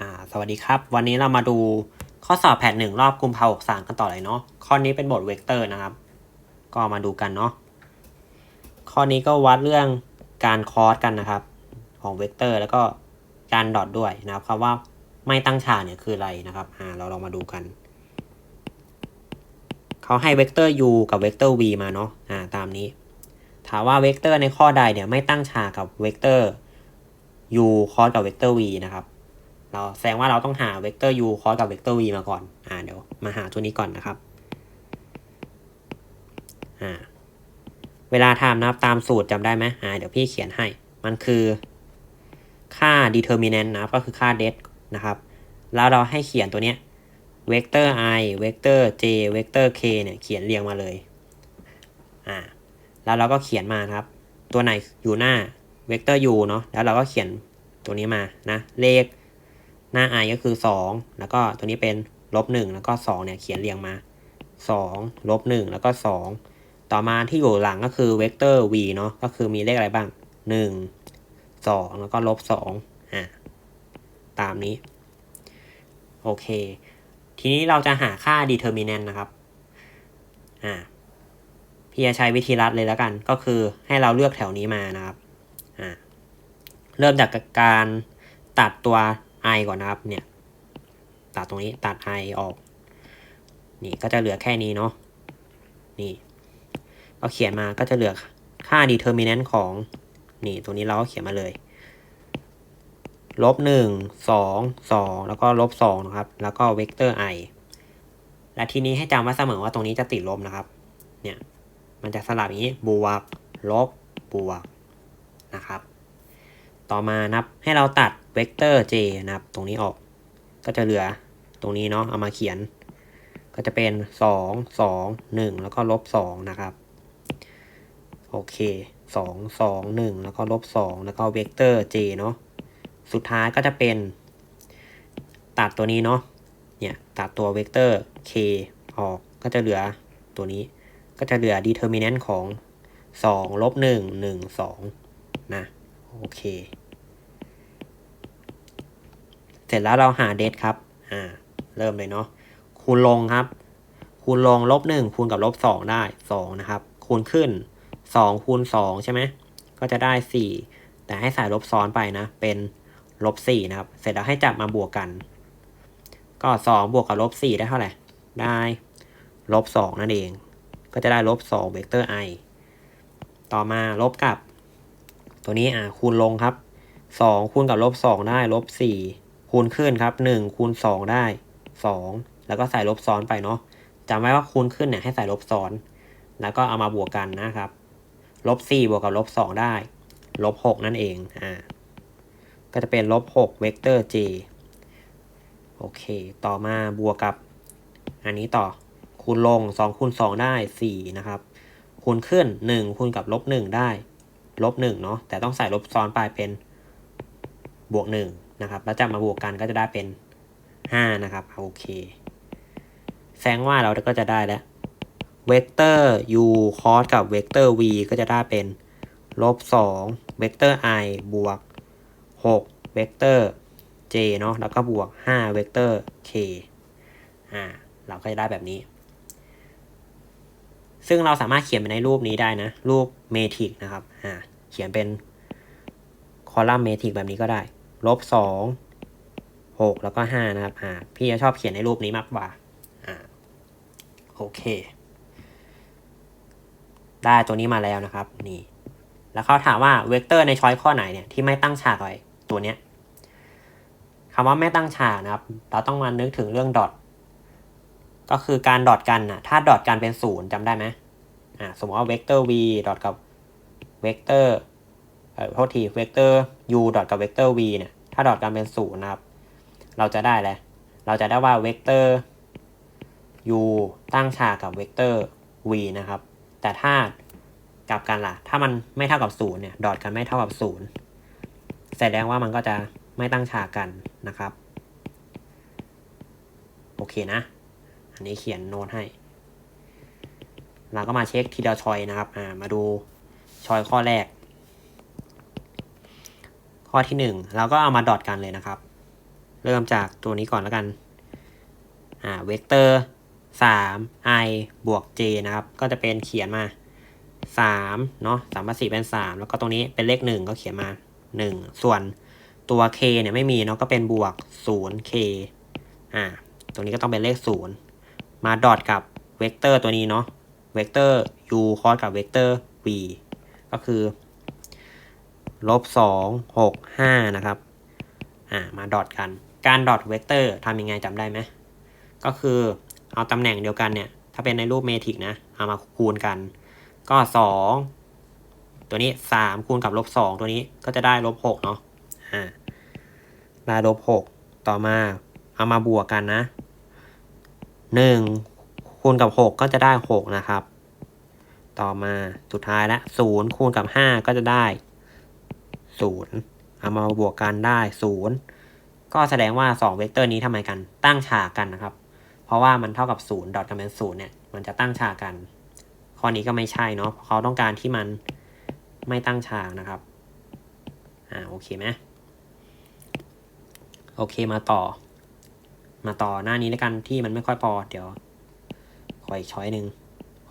อ่าสวัสดีครับ วันนี้เรามาดูข้อสอบแผนหนึ่งรอบกุมภาพันธ์กันต่อเลยเนาะข้อนี้เป็นบทเวกเตอร์นะครับ ก็มาดูกันเนาะข้อนี้ก็วัดเรื่องการคอสกันนะครับ ของเวกเตอร์แล้วก็การดอทด้วยนะครับคำว่าไม่ตั้งฉากเนี่ยคืออะไรนะครับอ่าเราลองมาดูกันเขาให้เวกเตอร์ u กับเวกเตอร์ v มาเนาะอ่าตามนี้ ถามว่าเวกเตอร์ในข้อใดเนี่ยไม่ตั้งฉากกับเวกเตอร์ u คอสกับเวกเตอร์ v นะครับ เราแสดงว่าเราต้องหาเวกเตอร์ u คอสกับเวกเตอร์ v มาก่อน อ่าเดี๋ยวมาหาตัวนี้ก่อนนะครับอ่าเวลาทำนะครับตามสูตรจำได้ไหมอ่าเดี๋ยวพี่เขียนให้ มันคือค่า determinant นะครับก็คือค่า det นะครับ แล้วเราให้เขียนตัวเนี้ยเวกเตอร์ i เวกเตอร์ j เวกเตอร์ k เนี่ยเขียนเรียงมาเลยอ่าแล้วเราก็เขียนมานะครับ ตัวไหนอยู่หน้าเวกเตอร์ u เนาะแล้วเราก็เขียนตัวนี้มานะเลข หน้า i ก็คือ 2 แล้วก็ตัวนี้เป็นลบ1แล้วก็2เนี่ยเขียนเรียงมา2ลบ1แล้วก็ 2 ต่อมาที่อยู่หลังก็คือเวกเตอร์ v เนาะก็คือมีเลขอะไรบ้าง 1 2 แล้วก็ลบ2อ่าตามนี้ โอเค ทีนี้เราจะหาค่า determinant นะครับอ่าพี่จะใช้วิธีรัดเลยแล้วกัน ก็คือให้เราเลือกแถวนี้มานะครับอ่าเริ่มจากการตัดตัว i ก่อนนะครับ เนี่ย ตัดตรงนี้ตัด i ออก นี่ก็จะเหลือแค่นี้เนาะ นี่ก็เขียนมาก็จะเหลือค่า determinant ของ นี่ตรงนี้เราก็เขียนมาเลย ลบหนึ่งสองสองแล้วก็ลบสองนะครับ แล้วก็เวกเตอร์ i และทีนี้ให้จำไว้เสมอว่าตรงนี้จะติดลบนะครับ เนี่ย มันจะสลับอย่างนี้ บวก ลบ บวก นะครับ ต่อมานับให้เราตัด เวกเตอร์ j นะครับ ตรงนี้ออก ก็จะเหลือตรงนี้เนาะ เอามาเขียน ก็จะเป็น 2 2 1 แล้วก็ลบ 2 นะครับ โอเค 2 2 1 แล้วก็ลบ 2 แล้วก็เวกเตอร์ j เนาะ สุดท้ายก็จะเป็น ตัดตัวนี้เนาะ เนี่ย ตัดตัวเวกเตอร์ k ออก ก็จะเหลือตัวนี้ ก็จะเหลือ determinant ของ2ลบ1 1 2 นะ โอเค เสร็จแล้วเราหาเดทครับอ่าเริ่มเลยเนาะคูณลงครับ คูณลงลบหนึ่งคูณกับลบสองได้สองนะครับ คูณขึ้นสองคูณสองใช่ไหมก็จะได้สี่แต่ให้ใส่ลบซ้อนไปนะ เป็นลบสี่นะครับ เสร็จแล้วให้จับมาบวกกัน ก็สองบวกกับลบสี่ได้เท่าไหร่ได้ลบสองนั่นเอง ก็จะได้ลบสองเวกเตอร์ i ต่อมาลบกับ ตัวนี้อ่าคูณลงครับสองคูณกับลบสองได้ลบสี่ คูณขึ้นครับหนึ่งคูณสองได้สองแล้วก็ใส่ลบซ้อนไปเนาะจำไว้ว่าคูณขึ้นเนี่ยให้ใส่ลบซ้อน แล้วก็เอามาบวกกันนะครับลบสี่บวกกับลบสองได้ลบหกนั่นเองอ่าก็จะเป็นลบหกเวกเตอร์ j โอเค ต่อมาบวกกับ อันนี้ต่อคูณลงสองคูณสองได้สี่นะครับ คูณขึ้นหนึ่งคูณกับลบหนึ่งได้ลบหนึ่งเนาะแต่ต้องใส่ลบซ้อนไปเป็นบวกห นะครับ แล้วจะมาบวกกันก็จะได้เป็นห้านะครับโอเคแสดงว่าเราก็จะได้แล้วเวกเตอร์ u cos กับเวกเตอร์ v ก็จะได้เป็นลบสองเวกเตอร์ i บวกหกเวกเตอร์ j เนาะแล้วก็บวกห้าเวกเตอร์ k อ่าเราก็จะได้แบบนี้ ซึ่งเราสามารถเขียนเป็นในรูปนี้ได้นะ รูปเมทริกนะครับอ่าเขียนเป็นคอลัมน์เมทริกแบบนี้ก็ได้ ลบสองหกแล้วก็ห้านะครับอ่าพี่จะชอบเขียนในรูปนี้มากกว่าอ่าโอเค ได้ตัวนี้มาแล้วนะครับนี่แล้วเขาถามว่าเวกเตอร์ในช้อยข้อไหนเนี่ยที่ไม่ตั้งฉากไว้ตัวเนี้ยคำว่าไม่ตั้งฉากนะครับ เราต้องมานึกถึงเรื่องดอทก็คือการดอทกันนะถ้าดอทกันเป็นศูนย์จำได้ไหมอ่าสมมติว่าเวกเตอร์ v ดอทกับเวกเตอร์ โทษทีเวกเตอร์ u ดอทกับเวกเตอร์ v เนี่ย ถ้าดอทกันเป็นศูนย์นะครับ เราจะได้แหละไร เราจะได้ว่าเวกเตอร์ u ตั้งฉากกับเวกเตอร์ v นะครับ แต่ถ้ากลับกันล่ะ ถ้ามันไม่เท่ากับศูนย์เนี่ย ดอทกันไม่เท่ากับศูนย์แสดงว่ามันก็จะไม่ตั้งฉากกันนะครับ โอเคนะ อันนี้เขียนโน้ตให้ เราก็มาเช็คทีละชอยนะครับ อ่า มาดูชอยข้อแรก ข้อที่หนึ่งเราก็เอามาดอทกันเลยนะครับ เริ่มจากตัวนี้ก่อนแล้วกัน อ่า เวกเตอร์สาม i บวก j นะครับ ก็จะเป็นเขียนมาสามเนาะสามสี่เป็นสามแล้วก็ตรงนี้เป็นเลขหนึ่งก็เขียนมาหนึ่งส่วนตัว k เนี่ยไม่มีเนาะก็เป็นบวกศูนย์ k อ่า ตรงนี้ก็ต้องเป็นเลขศูนย์มาดอทกับเวกเตอร์ตัวนี้เนาะ เวกเตอร์ u คอสกับเวกเตอร์ v ก็คือ ลบสองหกห้านะครับอ่ามาดอทกัน การดอทเวกเตอร์ทำยังไงจำได้ไหมก็คือเอาตำแหน่งเดียวกันเนี่ยถ้าเป็นในรูปเมทริกนะเอามาคูณกัน ก็สองตัวนี้สามคูณกับลบสองตัวนี้ก็จะได้ลบหกเนาะอ่าได้ลบหกต่อมาเอามาบวกกันนะหนึ่งคูณกับหกก็จะได้หกนะครับ ต่อมาสุดท้ายละศูนย์คูณกับห้าก็จะได้ ศูนย์เอามาบวกกันได้ศูนย์ก็แสดงว่าสองเวกเตอร์นี้ทำไมกัน ตั้งฉากกันนะครับ เพราะว่ามันเท่ากับศูนย์ดอทกันเป็นศูนย์เนี่ย มันจะตั้งฉากกัน ข้อนี้ก็ไม่ใช่เนาะเพราะเขาต้องการที่มันไม่ตั้งฉากนะครับ อ่า โอเคไหมโอเค มาต่อ มาต่อหน้านี้แล้วกันที่มันไม่ค่อยพอ เดี๋ยวขออีกช้อยหนึ่ง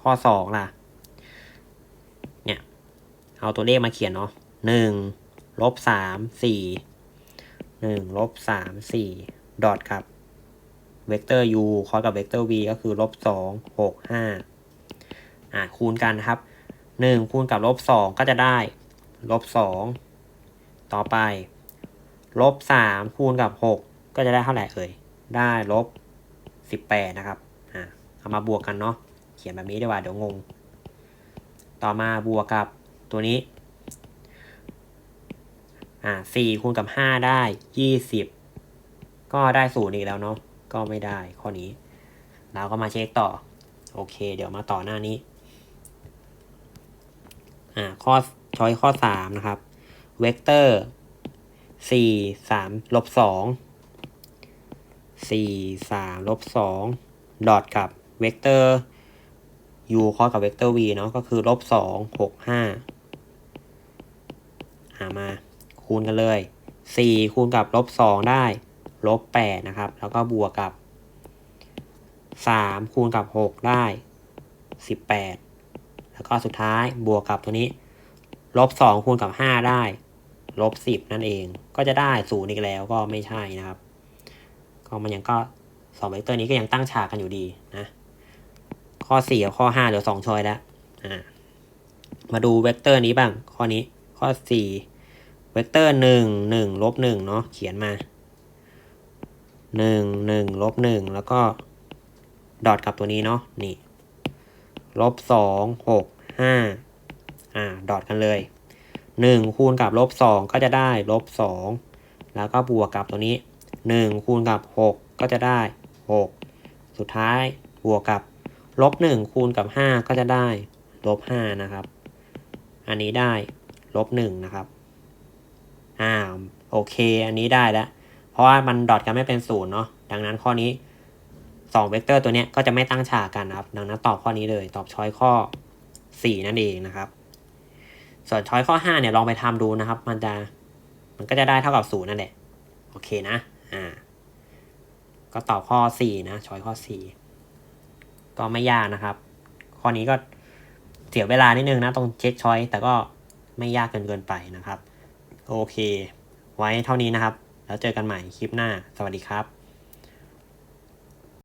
ข้อสองล่ะ เนี่ย เอาตัวเลขมาเขียนเนาะหนึ่ง ลบสามสี่หนึ่งลบสามสี่ดอทกับ เวกเตอร์ u คอสกับเวกเตอร์ v ก็คือลบสองหกห้าอ่าคูณกันครับหนึ่งคูณกับลบสองก็จะได้ลบสองต่อไปลบสามคูณกับหกก็จะได้เท่าไหร่เอ่ยได้ลบสิบแปดนะครับอ่าเอามาบวกกันเนาะเขียนแบบนี้ดีกว่าเดี๋ยวงง ต่อมาบวกกับตัวนี้ อ่าสี่คูณกับห้าได้ยี่สิบก็ได้ศูนย์อีกแล้วเนาะก็ไม่ได้ข้อนี้ เราก็มาเช็คต่อ โอเค เดี๋ยวมาต่อหน้านี้ อ่า ข้อช้อยข้อสามนะครับ เวกเตอร์สี่สามลบสองสี่สามลบสองดอทกับเวกเตอร์ u คอสกับเวกเตอร์ v เนาะก็คือลบสองหกห้าหามา คูณกันเลยสี่คูณกับลบสองได้ลบแปดนะครับ แล้วก็บวกกับสามคูณกับหกได้สิบแปดแล้วก็สุดท้ายบวกกับตัวนี้ลบสองคูณกับห้าได้ลบสิบนั่นเอง ก็จะได้ศูนย์อีกแล้วก็ไม่ใช่นะครับ ก็มันยังก็สองเวกเตอร์นี้ก็ยังตั้งฉากกันอยู่ดีนะ ข้อสี่กับข้อห้าเหลือสองชอยแล้วมาดูเวกเตอร์นี้บ้าง ข้อนี้ข้อสี่ เวกเตอร์หนึ่งหนึ่งลบหนึ่งเนาะเขียนมาหนึ่งหนึ่งลบหนึ่งแล้วก็ดอทกับตัวนี้เนาะนี่ลบสองหกห้าอ่าดอทกันเลยหนึ่งคูณกับลบสองก็จะได้ลบสองแล้วก็บวกกับตัวนี้หนึ่งคูณกับหกก็จะได้หกสุดท้ายบวกกับลบหนึ่งคูณกับห้าก็จะได้ลบห้านะครับ อันนี้ได้ลบหนึ่งนะครับ อ่าโอเค อันนี้ได้แล้ว เพราะว่ามันดอทกันไม่เป็นศูนย์เนาะดังนั้นข้อนี้สองเวกเตอร์ตัวเนี้ยก็จะไม่ตั้งฉากกันนะครับ ดังนั้นตอบข้อนี้เลยตอบช้อยข้อสี่นั่นเองนะครับ ส่วนช้อยข้อห้าเนี่ยลองไปทำดูนะครับ มันจะมันก็จะได้เท่ากับศูนย์นั่นแหละโอเคนะอ่าก็ตอบข้อสี่นะช้อยข้อสี่ก็ไม่ยากนะครับ ข้อนี้ก็เสียเวลานิดนึงนะตรงเช็คช้อยแต่ก็ไม่ยากเกินเกินไปนะครับ โอเค ไว้เท่านี้นะครับ แล้วเจอกันใหม่คลิปหน้า สวัสดีครับ